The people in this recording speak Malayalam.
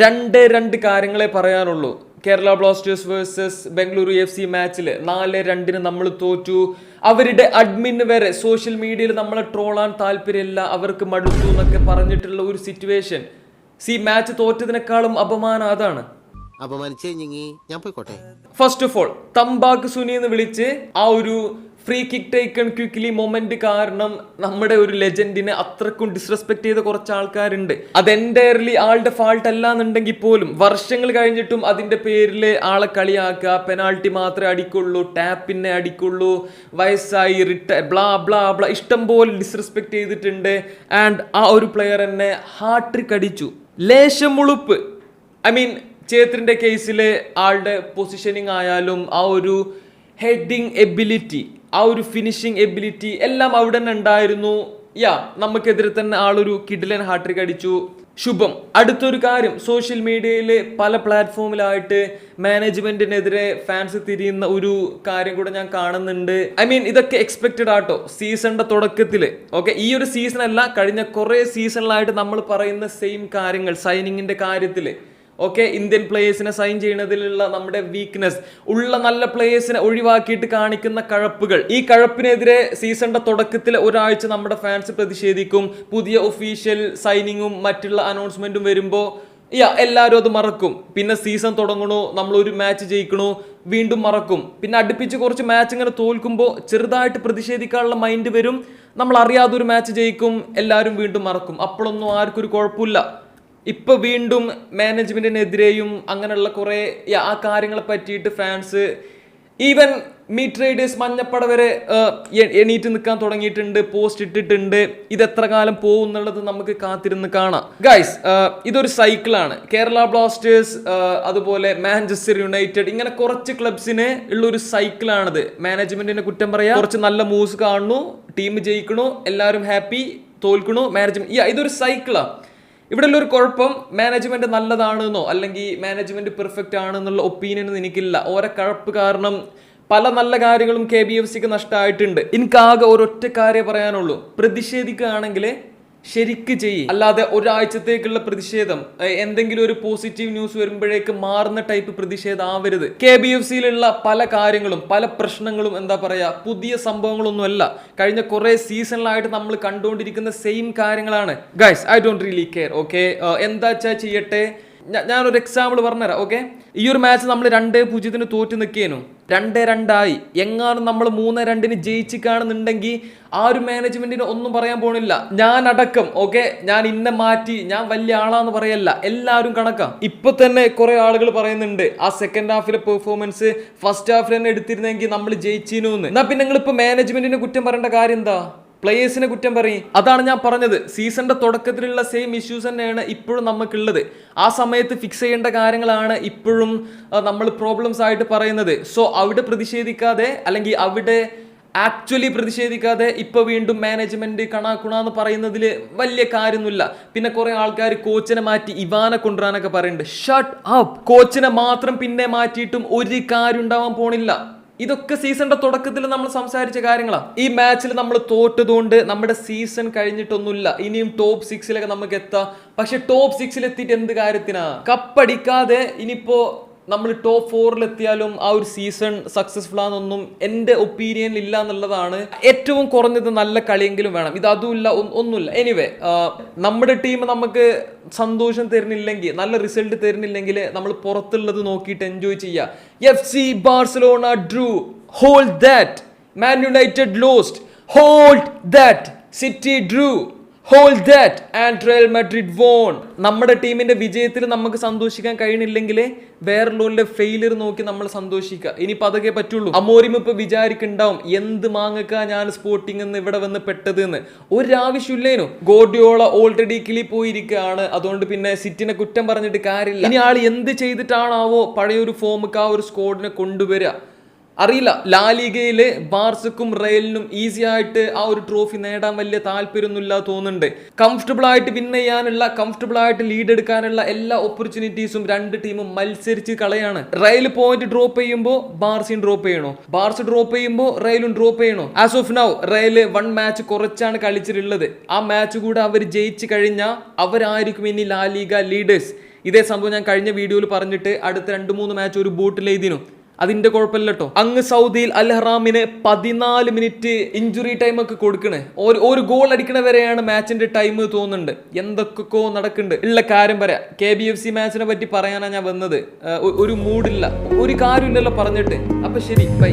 രണ്ട് രണ്ട് കാര്യങ്ങളെ പറയാനുള്ളൂ. Kerala Blasters versus Bengaluru F C മാച്ചിൽ നാല് രണ്ടിന് നമ്മൾ തോറ്റു. അവരുടെ അഡ്മിൻ വരെ സോഷ്യൽ മീഡിയയിൽ നമ്മളെ ട്രോളാൻ താല്പര്യമില്ല. അവർക്ക് മടുത്തു എന്നൊക്കെ പറഞ്ഞിട്ടുള്ള ഒരു സിറ്റുവേഷൻ സി മാച്ച് തോറ്റതിനേക്കാളും അപമാനം അതാണ്. അപമാനിച്ചേ ഞാൻ പോയിക്കോട്ടെ. ഫസ്റ്റ് ഓഫ് ഓൾ തമ്പാക്ക് സുനി എന്ന് വിളിച്ച് ആ ഒരു free kick taken quickly moment കാരണം നമ്മുടെ ഒരു ലെജൻഡിനെ അത്രക്കും ഡിസ്റെസ്പെക്ട് ചെയ്ത കുറച്ച് ആൾക്കാരുണ്ട് അത് എന്റയർലി ആളുടെ ഫാൾട്ട് അല്ല എന്നുണ്ടെങ്കിൽ പോലും വർഷങ്ങൾ കഴിഞ്ഞിട്ടും അതിന്റെ പേരിൽ ആളെ കളിയാക്കുക പെനാൾട്ടി മാത്രമേ അടിക്കുള്ളൂ ടാപ്പിനെ അടിക്കുള്ളൂ വയസ്സായി റിട്ടയർ ബ്ലാ ബ്ലാ ബ്ലാ ഇഷ്ടം പോലെ ഡിസ്റെസ്പെക്ട് ചെയ്തിട്ടുണ്ട്. ആൻഡ് ആ ഒരു പ്ലെയർ എന്നെ ഹാട്രിക് അടിച്ചു. ലേശം മുളുപ്പ് ഐ മീൻ ചേത്രിന്റെ കേസിൽ ആളുടെ പൊസിഷനിങ് ആയാലും ആ ഒരു ഹെഡിങ് എബിലിറ്റി ആ ഒരു ഫിനിഷിംഗ് എബിലിറ്റി എല്ലാം അവിടെ തന്നെ ഉണ്ടായിരുന്നു. യാ നമുക്കെതിരെ തന്നെ ആളൊരു കിഡിലൻ ഹാട്രിക് അടിച്ചു. ശുഭം. അടുത്തൊരു കാര്യം സോഷ്യൽ മീഡിയയിൽ പല പ്ലാറ്റ്ഫോമിലായിട്ട് മാനേജ്മെന്റിനെതിരെ ഫാൻസ് തിരിയുന്ന ഒരു കാര്യം കൂടെ ഞാൻ കാണുന്നുണ്ട്. ഐ മീൻ ഇതൊക്കെ എക്സ്പെക്റ്റഡ് ആട്ടോ സീസണിന്റെ തുടക്കത്തിൽ ഓക്കെ ഈ ഒരു സീസൺ അല്ല കഴിഞ്ഞ കുറേ സീസണിലായിട്ട് നമ്മൾ പറയുന്ന സെയിം കാര്യങ്ങൾ സൈനിങ്ങിന്റെ കാര്യത്തിൽ ഓക്കെ ഇന്ത്യൻ പ്ലേയേഴ്സിനെ സൈൻ ചെയ്യുന്നതിലുള്ള നമ്മുടെ വീക്ക്നെസ് ഉള്ള നല്ല പ്ലേയേഴ്സിനെ ഒഴിവാക്കിയിട്ട് കാണിക്കുന്ന കഴപ്പുകൾ. ഈ കഴപ്പിനെതിരെ സീസണിന്റെ തുടക്കത്തിൽ ഒരാഴ്ച നമ്മുടെ ഫാൻസ് പ്രതിഷേധിക്കും. പുതിയ ഒഫീഷ്യൽ സൈനിങ്ങും മറ്റുള്ള അനൗൺസ്മെന്റും വരുമ്പോൾ യാ എല്ലാവരും അത് മറക്കും. പിന്നെ സീസൺ തുടങ്ങണു നമ്മൾ ഒരു മാച്ച് ജയിക്കണു വീണ്ടും മറക്കും. പിന്നെ അടുപ്പിച്ച് കുറച്ച് മാച്ച് ഇങ്ങനെ തോൽക്കുമ്പോൾ ചെറുതായിട്ട് പ്രതിഷേധിക്കാനുള്ള മൈൻഡ് വരും. നമ്മൾ അറിയാതെ ഒരു മാച്ച് ജയിക്കും എല്ലാവരും വീണ്ടും മറക്കും. അപ്പോഴൊന്നും ആർക്കും ഒരു കുഴപ്പമില്ല. ഇപ്പൊ വീണ്ടും മാനേജ്മെന്റിനെതിരെയും അങ്ങനെയുള്ള കുറെ ആ കാര്യങ്ങളെ പറ്റിയിട്ട് fans even meat riders Manjappada വരെ എണീറ്റ് നിൽക്കാൻ തുടങ്ങിയിട്ടുണ്ട് പോസ്റ്റ് ഇട്ടിട്ടുണ്ട്. ഇത് എത്ര കാലം പോകും എന്നുള്ളത് നമുക്ക് കാത്തിരുന്ന് കാണാം. ഗൈസ് ഇതൊരു സൈക്കിളാണ് കേരള ബ്ലാസ്റ്റേഴ്സ് അതുപോലെ മാഞ്ചസ്റ്റർ യുണൈറ്റഡ് ഇങ്ങനെ കുറച്ച് ക്ലബ്സിന് ഉള്ള ഒരു സൈക്കിളാണിത് മാനേജ്മെന്റിനെ കുറ്റം പറയാം. കുറച്ച് നല്ല മൂവ്സ് കാണുന്നു ടീം ജയിക്കണു എല്ലാവരും ഹാപ്പി തോൽക്കണു മാനേജ്മെന്റ് ഇതൊരു സൈക്കിളാണ് ഇവിടെ ഉള്ളൊരു കുഴപ്പം മാനേജ്മെന്റ് നല്ലതാണെന്നോ അല്ലെങ്കിൽ മാനേജ്മെന്റ് പെർഫെക്റ്റ് ആണെന്നുള്ള ഒപ്പീനിയൻ എനിക്കില്ല. ഓരോ കഴപ്പ് കാരണം പല നല്ല കാര്യങ്ങളും കെ ബി എഫ് സിക്ക് നഷ്ടമായിട്ടുണ്ട് എനിക്കാകെ ഒരൊറ്റ കാര്യം പറയാനുള്ളൂ. പ്രതിഷേധിക്കുകയാണെങ്കിൽ ശരിക്ക് ചെയ്യും. അല്ലാതെ ഒരാഴ്ചത്തേക്കുള്ള പ്രതിഷേധം എന്തെങ്കിലും ഒരു പോസിറ്റീവ് ന്യൂസ് വരുമ്പോഴേക്ക് മാറുന്ന ടൈപ്പ് പ്രതിഷേധം ആവരുത്. കെ ബി എഫ് സിയിലുള്ള പല കാര്യങ്ങളും പല പ്രശ്നങ്ങളും എന്താ പറയാ പുതിയ സംഭവങ്ങളൊന്നുമല്ല. കഴിഞ്ഞ കുറെ സീസണിലായിട്ട് നമ്മൾ കണ്ടുകൊണ്ടിരിക്കുന്ന സെയിം കാര്യങ്ങളാണ്. Guys I don't really care okay എന്താ വെച്ചാൽ ചെയ്യട്ടെ? ഞാനൊരു എക്സാമ്പിൾ പറഞ്ഞുതരാം ഓക്കെ ഈ ഒരു മാച്ച് നമ്മൾ രണ്ടേ പൂജ്യത്തിന് തോറ്റു നിൽക്കേനു രണ്ടേ രണ്ടായി. എങ്ങാനും നമ്മൾ മൂന്ന് രണ്ടിന് ജയിച്ച് കാണുന്നുണ്ടെങ്കിൽ ആ ഒരു മാനേജ്മെന്റിന് ഒന്നും പറയാൻ പോണില്ല. ഞാൻ അടക്കം ഓക്കെ ഞാൻ ഇന്ന മാറ്റി ഞാൻ വലിയ ആളാന്ന് പറയല്ല. എല്ലാവരും കണക്കാം. ഇപ്പൊ തന്നെ കുറെ ആളുകൾ പറയുന്നുണ്ട് ആ സെക്കൻഡ് ഹാഫിലെ പെർഫോമൻസ് ഫസ്റ്റ് ഹാഫിൽ തന്നെ എടുത്തിരുന്നെങ്കിൽ നമ്മൾ ജയിച്ചിരുന്നു എന്ന് എന്നാ പിന്നെ നിങ്ങൾ ഇപ്പൊ മാനേജ്മെന്റിനെ കുറ്റം പറയേണ്ട കാര്യം എന്താ? പ്ലേയേഴ്സിനെ കുറ്റം പറയും. അതാണ് ഞാൻ പറഞ്ഞത്. സീസണിന്റെ തുടക്കത്തിലുള്ള സെയിം ഇഷ്യൂസ് തന്നെയാണ് ഇപ്പോഴും നമുക്കുള്ളത് ആ സമയത്ത് ഫിക്സ് ചെയ്യേണ്ട കാര്യങ്ങളാണ് ഇപ്പോഴും നമ്മൾ പ്രോബ്ലംസ് ആയിട്ട് പറയുന്നത്. സോ അവിടെ പ്രതിഷേധിക്കാതെ അല്ലെങ്കിൽ അവിടെ ആക്ച്വലി പ്രതിഷേധിക്കാതെ ഇപ്പൊ വീണ്ടും മാനേജ്മെന്റ് കണാക്കുണ എന്ന് പറയുന്നതിൽ വലിയ കാര്യമൊന്നുമില്ല. പിന്നെ കുറെ ആൾക്കാർ കോച്ചിനെ മാറ്റി ഇവാനെ കൊണ്ടുവരാനൊക്കെ പറയുന്നുണ്ട്. ഷട്ട് അപ്പ് കോച്ചിനെ മാത്രം പിന്നെ മാറ്റിയിട്ടും ഒരു കാര്യം ഉണ്ടാവാൻ പോണില്ല. ഇതൊക്കെ സീസണിന്റെ തുടക്കത്തിൽ നമ്മൾ സംസാരിച്ച കാര്യങ്ങളാണ് ഈ മാച്ചിൽ നമ്മൾ തോറ്റതുകൊണ്ട് നമ്മുടെ സീസൺ കഴിഞ്ഞിട്ടൊന്നുമില്ല. ഇനിയും ടോപ്പ് സിക്സിലൊക്കെ നമുക്ക് എത്താം. പക്ഷെ ടോപ്പ് സിക്സിൽ എത്തിയിട്ട് എന്ത് കാര്യത്തിനാ? കപ്പടിക്കാതെ ഇനിയിപ്പോ നമ്മൾ ടോപ്പ് ഫോറിൽ എത്തിയാലും ആ ഒരു സീസൺ സക്സസ്ഫുൾ ആണെന്നൊന്നും എന്റെ ഒപ്പീനിയനിൽ ഇല്ല എന്നുള്ളതാണ് ഏറ്റവും കുറഞ്ഞത് നല്ല കളിയെങ്കിലും വേണം. ഇത് അതുമില്ല ഒന്നുമില്ല. എനിവേ നമ്മുടെ ടീം നമുക്ക് സന്തോഷം തരുന്നില്ലെങ്കിൽ നല്ല റിസൾട്ട് തരുന്നില്ലെങ്കിൽ നമ്മൾ പുറത്തുള്ളത് നോക്കിയിട്ട് എൻജോയ് ചെയ്യുക F C Barcelona drew hold that man United lost hold that City drew hold that and Real Madrid won നമ്മുടെ ടീമിന്റെ വിജയത്തിൽ നമുക്ക് സന്തോഷിക്കാൻ കഴിയണില്ലെങ്കിൽ വേറെ ഫെയിലിയർ നോക്കി നമ്മൾ സന്തോഷിക്കുക. ഇനിയിപ്പോൾ അതൊക്കെ പറ്റുള്ളൂ. അമോരിം ഇപ്പൊ വിചാരിക്കുണ്ടാവും എന്ത് മാങ്ങക്ക ഞാൻ സ്പോർട്ടിംഗ് എന്ന് ഇവിടെ വന്ന് പെട്ടത് എന്ന് ഒരാവശ്യമില്ലേനു? ഗോഡിയോള ഓൾറെഡി കിളി പോയിരിക്കുകയാണ്. അതുകൊണ്ട് പിന്നെ സിറ്റിനെ കുറ്റം പറഞ്ഞിട്ട് കാര്യമില്ല. ഇനി ആൾ എന്ത് ചെയ്തിട്ടാണാവോ പഴയൊരു ഫോമുക്ക് ആ ഒരു സ്കോഡിനെ കൊണ്ടുവരിക. അറിയില്ല. ലാലിഗയിൽ ബാർസക്കും റയലിനും ഈസി ആയിട്ട് ആ ഒരു ട്രോഫി നേടാൻ വലിയ താല്പര്യമൊന്നുമില്ല തോന്നുന്നുണ്ട്. കംഫർട്ടബിൾ ആയിട്ട് വിൻ ചെയ്യാനുള്ള കംഫർട്ടബിൾ ആയിട്ട് ലീഡ് എടുക്കാനുള്ള എല്ലാ ഓപ്പർച്യൂണിറ്റീസും രണ്ട് ടീമും മത്സരിച്ച് കളയാണ്. റയൽ പോയിന്റ് ഡ്രോപ്പ് ചെയ്യുമ്പോൾ ബാർസിയും ഡ്രോപ്പ് ചെയ്യണോ? ബാർസ് ഡ്രോപ്പ് ചെയ്യുമ്പോൾ റയലും ഡ്രോപ്പ് ചെയ്യണോ? As of now Real one match കുറച്ചാണ് കളിച്ചിട്ടുള്ളത്. ആ മാച്ച് കൂടെ അവർ ജയിച്ചു കഴിഞ്ഞാൽ അവരായിരിക്കും ഇനി ലാലിഗ ലീഡേഴ്സ് ഇതേ സംഭവം ഞാൻ കഴിഞ്ഞ വീഡിയോയിൽ പറഞ്ഞിട്ട് അടുത്ത രണ്ട് മൂന്ന് മാച്ച് ഒരു ബോട്ടിൽ എഴുതിനു. അതിന്റെ കുഴപ്പമില്ല കേട്ടോ അങ്ങ് സൗദിയിൽ അൽ ഹറാമിന് പതിനാല് മിനിറ്റ് ഇഞ്ചുറി ടൈം ഒക്കെ കൊടുക്കണേ. ഒരു ഒരു ഗോൾ അടിക്കണ വരെയാണ് മാച്ചിന്റെ ടൈം തോന്നുന്നുണ്ട്. എന്തൊക്കെയോ നടക്കുന്നുണ്ട്. ഉള്ള കാര്യം പറയാം. കെ ബി എഫ് സി മാച്ചിനെ പറ്റി പറയാനാണ് ഞാൻ വന്നത്. ഒരു മൂഡില്ല ഒരു കാര്യമില്ലല്ലോ പറഞ്ഞിട്ട്. അപ്പൊ ശരി ബൈ